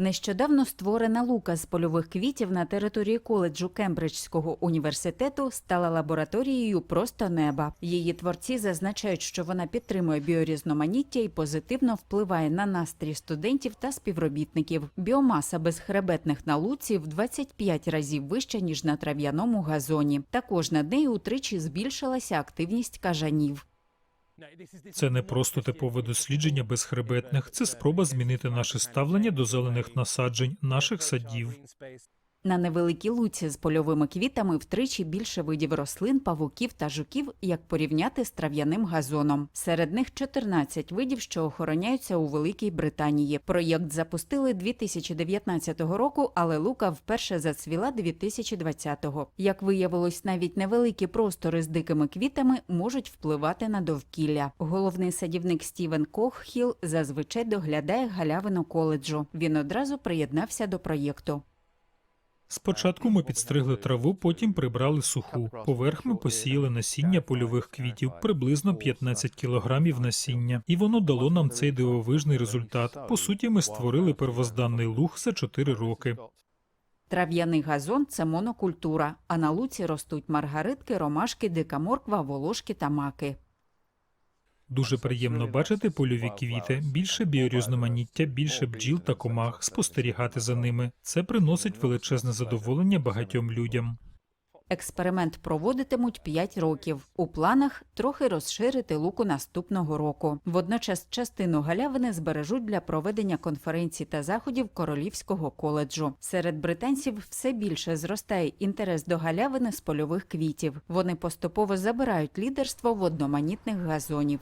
Нещодавно створена лука з польових квітів на території коледжу Кембриджського університету стала лабораторією просто неба. Її творці зазначають, що вона підтримує біорізноманіття і позитивно впливає на настрій студентів та співробітників. Біомаса безхребетних на луці в 25 разів вища ніж на трав'яному газоні. Також над нею утричі збільшилася активність кажанів. Це не просто типове дослідження безхребетних, це спроба змінити наше ставлення до зелених насаджень, наших садів. На невеликій луці з польовими квітами втричі більше видів рослин, павуків та жуків, як порівняти з трав'яним газоном. Серед них 14 видів, що охороняються у Великій Британії. Проєкт запустили 2019 року, але лука вперше зацвіла 2020-го. Як виявилось, навіть невеликі простори з дикими квітами можуть впливати на довкілля. Головний садівник Стівен Коххіл зазвичай доглядає галявину коледжу. Він одразу приєднався до проєкту. Спочатку ми підстригли траву, потім прибрали суху. Поверх ми посіяли насіння польових квітів, приблизно 15 кілограмів насіння, і воно дало нам цей дивовижний результат. По суті, ми створили первозданний луг за 4 роки. Трав'яний газон це монокультура, а на луці ростуть маргаритки, ромашки, дика морква, волошки та маки. Дуже приємно бачити польові квіти, більше біорізноманіття, більше бджіл та комах, спостерігати за ними. Це приносить величезне задоволення багатьом людям. Експеримент проводитимуть 5 років. У планах трохи розширити луку наступного року. Водночас частину галявини збережуть для проведення конференцій та заходів Королівського коледжу. Серед британців все більше зростає інтерес до галявини з польових квітів. Вони поступово забирають лідерство в одноманітних газонів.